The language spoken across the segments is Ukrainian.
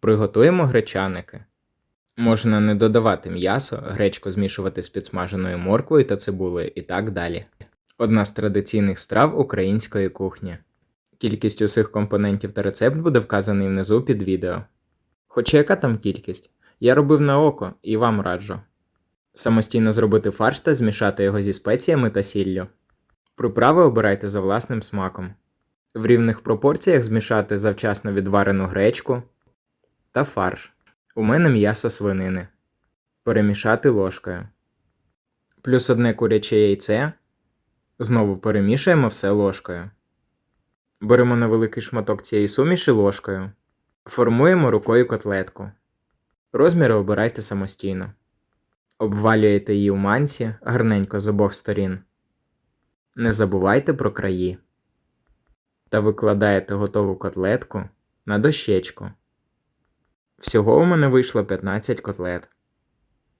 Приготуємо гречаники. Можна не додавати м'ясо, гречку змішувати з підсмаженою морквою та цибулею і так далі. Одна з традиційних страв української кухні. Кількість усіх компонентів та рецепт буде вказаний внизу під відео. Хоча яка там кількість? Я робив на око і вам раджу. Самостійно зробити фарш та змішати його зі спеціями та сіллю. Приправи обирайте за власним смаком. В рівних пропорціях змішати завчасно відварену гречку та фарш. У мене м'ясо свинини. Перемішати ложкою. Плюс одне куряче яйце. Знову перемішуємо все ложкою. Беремо невеликий шматок цієї суміші ложкою. Формуємо рукою котлетку. Розміри обирайте самостійно. Обвалюєте її у манці гарненько з обох сторін. Не забувайте про краї. Та викладаєте готову котлетку на дощечку. Всього у мене вийшло 15 котлет.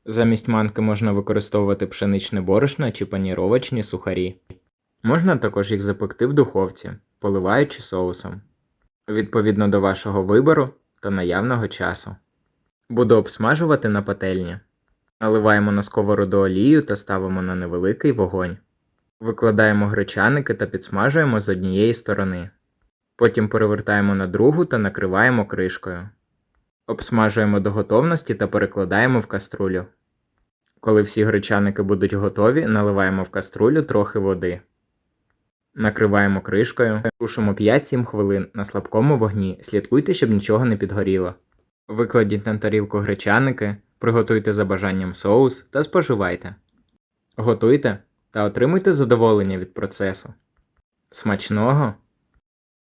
Замість манки можна використовувати пшеничне борошно чи паніровочні сухарі. Можна також їх запекти в духовці, поливаючи соусом, відповідно до вашого вибору та наявного часу. Буду обсмажувати на пательні. Наливаємо на сковороду олію та ставимо на невеликий вогонь. Викладаємо гречаники та підсмажуємо з однієї сторони. Потім перевертаємо на другу та накриваємо кришкою. Обсмажуємо до готовності та перекладаємо в каструлю. Коли всі гречаники будуть готові, наливаємо в каструлю трохи води. Накриваємо кришкою, тушимо 5-7 хвилин на слабкому вогні. Слідкуйте, щоб нічого не підгоріло. Викладіть на тарілку гречаники, приготуйте за бажанням соус та споживайте. Готуйте та отримуйте задоволення від процесу. Смачного!